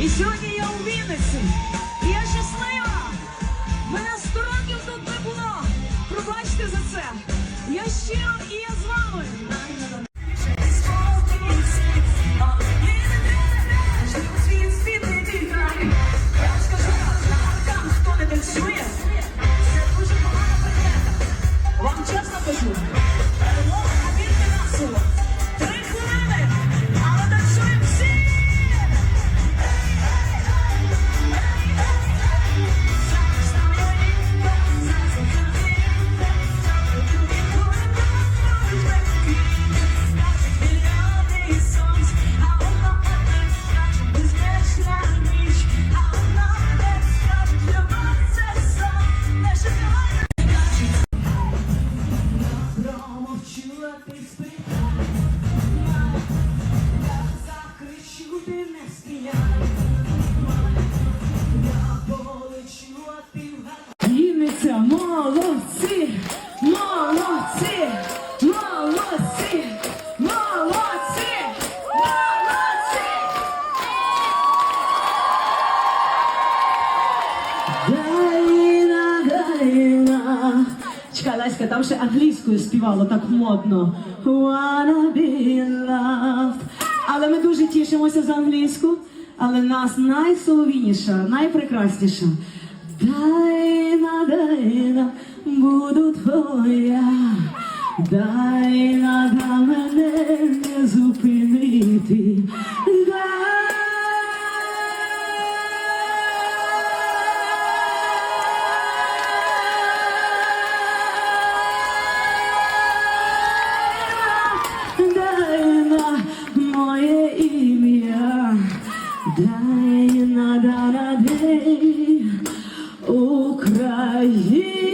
І сьогодні я у Вінниці. І я щаслива. Мене 100 років тут не було. Пробачте за це. Я щиро і я з вами. Вінниця, молодці, молодці, молодці, молодці, молодці. Даїна, Даїна. Чекай, Леська, там ще англійською співало так модно. Wanna be. Але ми дуже тішимося за англійську. Але нас найсоловініша, найпрекрасніша. Дайна, Дайна, буду твоя. Дайна, да мене не зупинити. Дана, Дей, Україна.